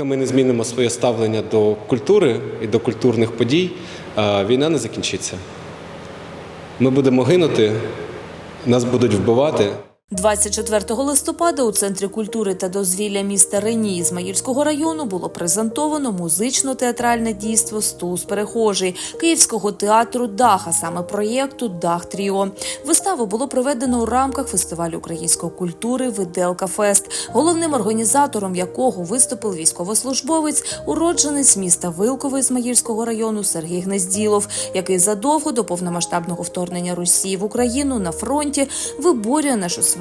Поки ми не змінимо своє ставлення до культури і до культурних подій, е, війна не закінчиться. Ми будемо гинути, нас будуть вбивати. 24 листопада у центрі культури та дозвілля міста Рені Ізмаїльського району було презентовано музично-театральне дійство Стус перехожий Київського театру Дах, а саме проєкту Дах Тріо. Виставу було проведено у рамках фестивалю української культури Виделка Фест, головним організатором якого виступив військовослужбовець, уродженець міста Вилково Ізмаїльського району Сергій Гнезділов, який задовго до повномасштабного вторгнення Росії в Україну на фронті виборює нашу свободу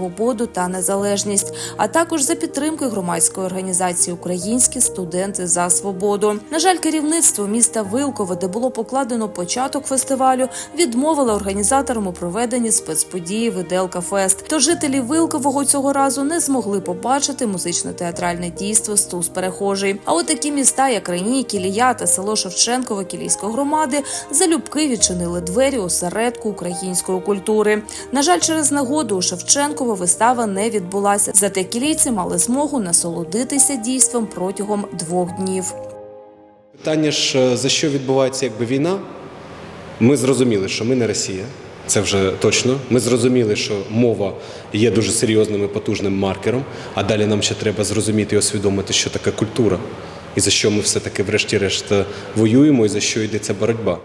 та незалежність, а також за підтримки громадської організації Українські студенти за свободу. На жаль, керівництво міста Вилково, де було покладено початок фестивалю, відмовило організаторам у проведенні спецподії Виделка Фест. Тож жителі Вилкового цього разу не змогли побачити музично-театральне дійство Стус перехожий. А от такі міста, як Рені, Кілія та село Шевченково Кілійської громади, залюбки відчинили двері осередку української культури. На жаль, через нагоду у Шевченково вистава не відбулася. Зате кілійці мали змогу насолодитися дійством протягом двох днів. Питання ж, е, за що відбувається якби війна? Ми зрозуміли, що ми не Росія. Це вже точно. Ми зрозуміли, що мова є дуже серйозним і потужним маркером. А далі нам ще треба зрозуміти і усвідомити, що таке культура, і за що ми все-таки, врешті-решт, е, воюємо, і за що йдеться боротьба.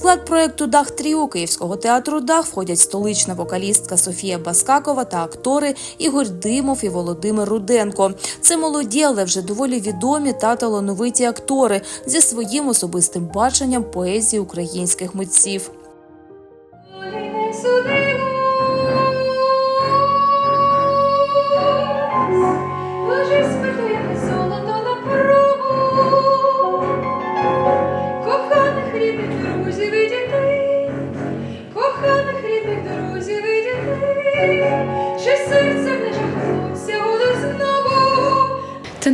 Склад проекту Дах Тріо Київського театру Дах входять столична вокалістка Софія Баскакова та актори Ігор Димов і Володимир Руденко. Це молоді, але вже доволі відомі та талановиті актори зі своїм особистим баченням поезії українських митців.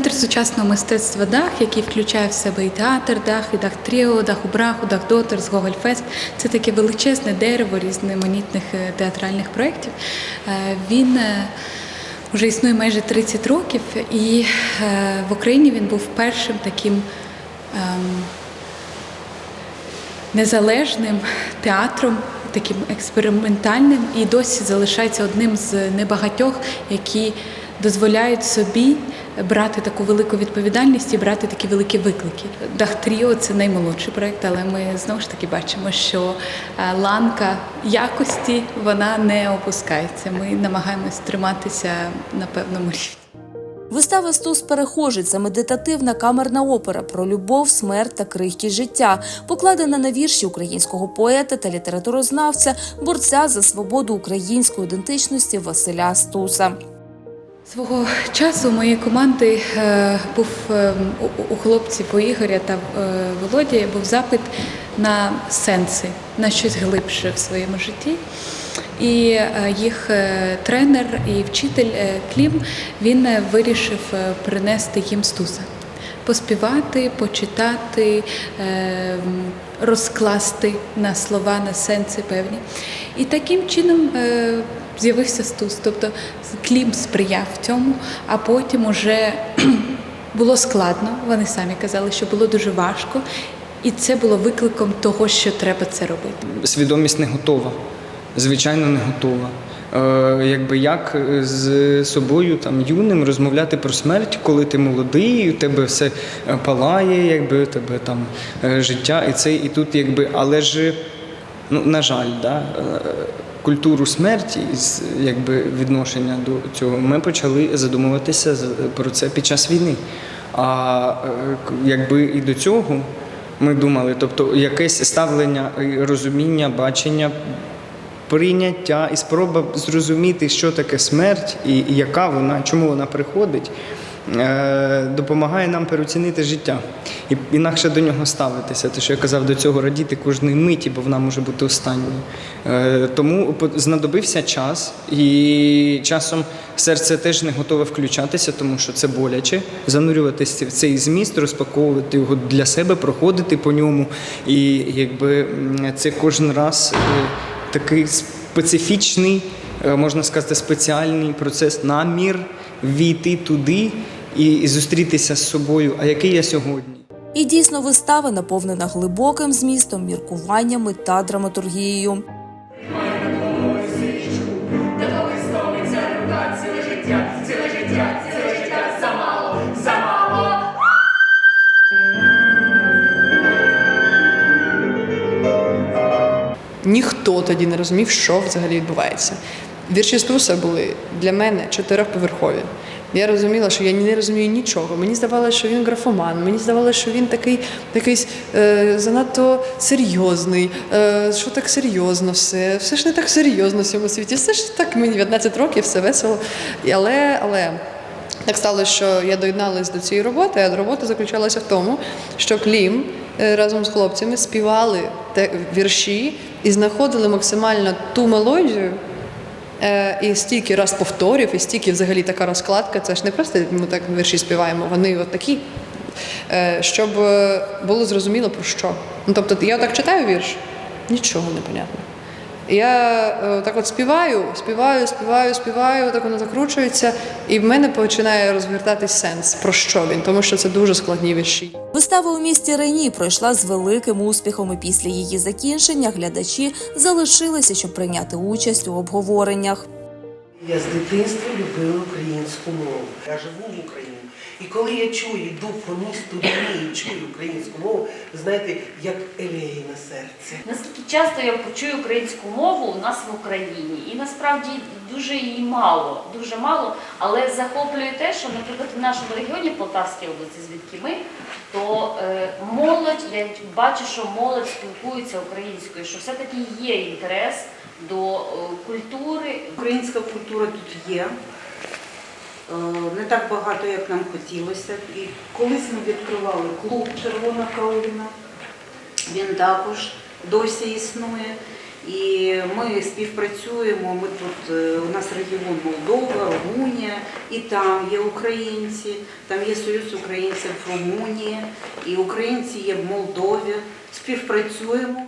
Центр сучасного мистецтва Дах, який включає в себе і театр Дах, і Дах Тріо, Дах у Браху, Дах Дотерс, Гогольфест. Це таке величезне дерево різноманітних е, театральних проєктів. Е, Він е, вже існує майже 30 років, і в Україні він був першим таким. ем, незалежним театром, таким експериментальним, і досі залишається одним з небагатьох, які дозволяють собі брати таку велику відповідальність і брати такі великі виклики. Дах Тріо це наймолодший проєкт, але ми знову ж таки бачимо, що е, ланка якості вона не опускається. Ми намагаємось триматися на певному рівні. Вистава Стус перехожий це медитативна камерна опера про любов, смерть та крихкі життя, покладена на вірші українського поета та літературознавця, борця за свободу української ідентичності Василя Стуса. Свого часу моєї команди е, був е, у- хлопців у Ігоря та е, Володі був запит на сенси, на щось глибше в своєму житті. І їх тренер і вчитель Клім він вирішив принести їм стуса. Поспівати, почитати, розкласти на слова, на сенси певні. І таким чином з'явився стус. Тобто Клім сприяв цьому, а потім уже було складно. Вони самі казали, що було дуже важко, і це було викликом того, що треба це робити. свідомість не готова. Звичайно, не готова. Е, якби як з собою там юним розмовляти про смерть, коли ти молодий, у тебе все е, палає, якби тебе там е, життя, і це, і тут, якби, але ж, ну, на жаль, да, культуру смерті з- якби відношення до цього ми почали задумуватися про це під час війни. А е, якби і до цього ми думали, тобто якесь ставлення, розуміння, бачення, прийняття і спроба зрозуміти, що таке смерть і, яка вона, чому вона приходить, е, допомагає нам переоцінити життя і інакше до нього ставитися. Те, що я казав, до цього радіти кожної миті, бо вона може бути останньою. Е, тому знадобився час, і часом серце теж не готове включатися, тому що це боляче. Занурюватися в цей зміст, розпаковувати його для себе, проходити по ньому. І якби це кожен раз. е, такий специфічний, е, можна сказати, спеціальний процес, намір війти туди і, і зустрітися з собою, а який я сьогодні. І дійсно вистава наповнена глибоким змістом, міркуваннями та драматургією. Ніхто тоді не розумів, що взагалі відбувається. Вірші Стуса були для мене чотирьохповерхові. Я розуміла, що я не розумію нічого. Мені здавалося, що він графоман, мені здавалося, що він такий якийсь е, занадто серйозний, е, що так серйозно все. Все ж не так серйозно в цьому світі. Все ж так мені 19 років, все весело. Але, але так сталося, що я доєдналась до цієї роботи, а робота заключалася в тому, що Клім е, разом з хлопцями співали вірші і знаходили максимально ту мелодію. Е, і стільки раз повторів, і стільки взагалі така розкладка. Це ж не просто ми так вірші співаємо, вони от такі, е, щоб е, було зрозуміло про що. Ну, тобто, я так читаю вірш, нічого не понятно. Я так от співаю, співаю, співаю, співаю, так воно закручується, і в мене починає розгортатись сенс, про що він, тому що це дуже складні вірші. Вистава у місті Рені пройшла з великим успіхом, і після її закінчення глядачі залишилися, щоб прийняти участь у обговореннях. Я з дитинства любила українську мову. Я живу в Україні. І коли я чую, йду по місту і чую українську мову, знаєте, як елегій на серці. Наскільки часто я почую українську мову у нас в Україні, і насправді дуже її мало, дуже мало. Але захоплює те, що, наприклад, в нашому регіоні Полтавській області, звідки ми, то е, молодь, я бачу, що молодь спілкується українською, що все-таки є інтерес до е, культури. Українська культура тут є. Е, Не так багато, як нам хотілося. І колись ми відкривали клуб Червона Калина. Він також досі існує. І ми співпрацюємо. Ми тут е, у нас регіон Молдова, Румунія, і там є українці, там є Союз українців в Румунії, і українці є в Молдові. Співпрацюємо.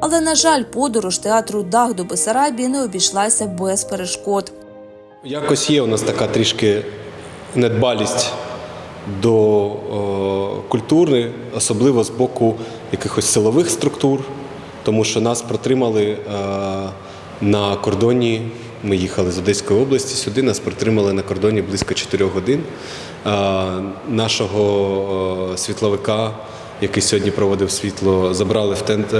Але, на жаль, подорож театру Дах до Бесарабії не обійшлася без перешкод. Якось є у нас така трішки недбалість до е, культури, особливо з боку якихось силових структур, тому що нас протримали е, на кордоні. Ми їхали з Одеської області сюди, нас протримали на кордоні близько 4 годин. Е, нашого світловика який сьогодні проводив світло, забрали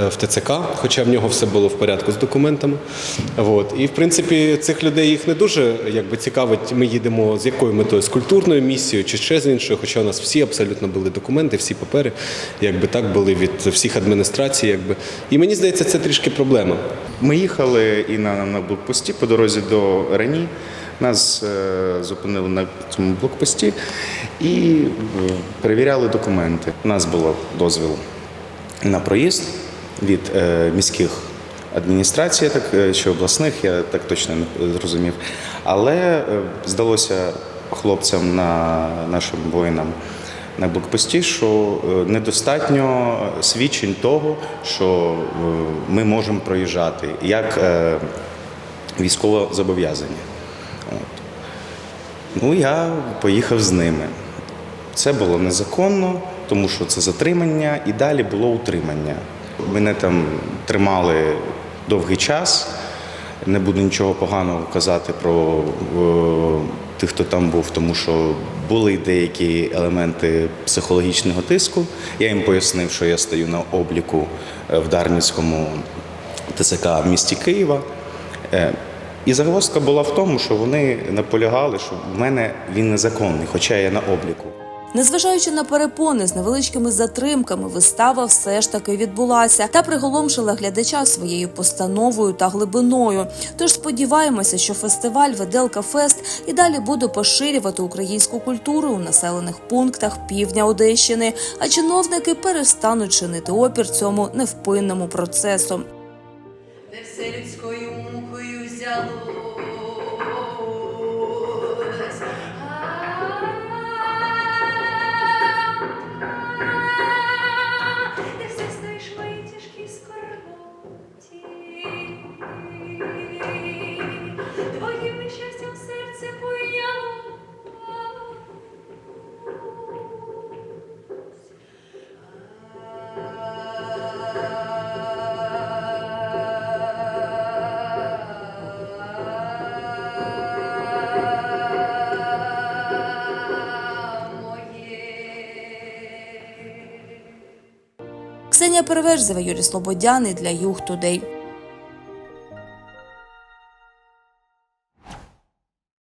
в ТЦК, хоча в нього все було в порядку з документами. От. І в принципі цих людей їх не дуже якби, цікавить. Ми їдемо з якою метою? З культурною місією чи ще з іншою, хоча у нас всі абсолютно були документи, всі папери, якби так були від всіх адміністрацій. Якби. І мені здається, це трішки проблема. Ми їхали і на, на блокпості по дорозі до Рені. Нас е, зупинили на цьому блокпості і перевіряли документи. У нас було дозвіл на проїзд від е, міських адміністрацій, так е, чи обласних, я так точно не зрозумів. Але е, здалося хлопцям на нашим воїнам на блокпості, що недостатньо свідчень того, що ми можемо проїжджати як військово зобов'язані. От. Ну, я поїхав з ними. Це було незаконно, тому що це затримання, і далі було утримання. Мене там тримали довгий час. Не буду нічого поганого казати про е, тих, хто там був, тому що були деякі елементи психологічного тиску. Я їм пояснив, що я стою на обліку е, в Дарницькому ТЦК в місті Києва. Е, І загвоздка була в тому, що вони наполягали, що в мене він незаконний, хоча я на обліку. Незважаючи на перепони з невеличкими затримками, вистава все ж таки відбулася та приголомшила глядача своєю постановою та глибиною. Тож сподіваємося, що фестиваль Веделка Фест і далі буде поширювати українську культуру у населених пунктах півдня Одещини, а чиновники перестануть чинити опір цьому невпинному процесу. Ксенія Переверзева, Юрій Слободяни для Юг Тудей.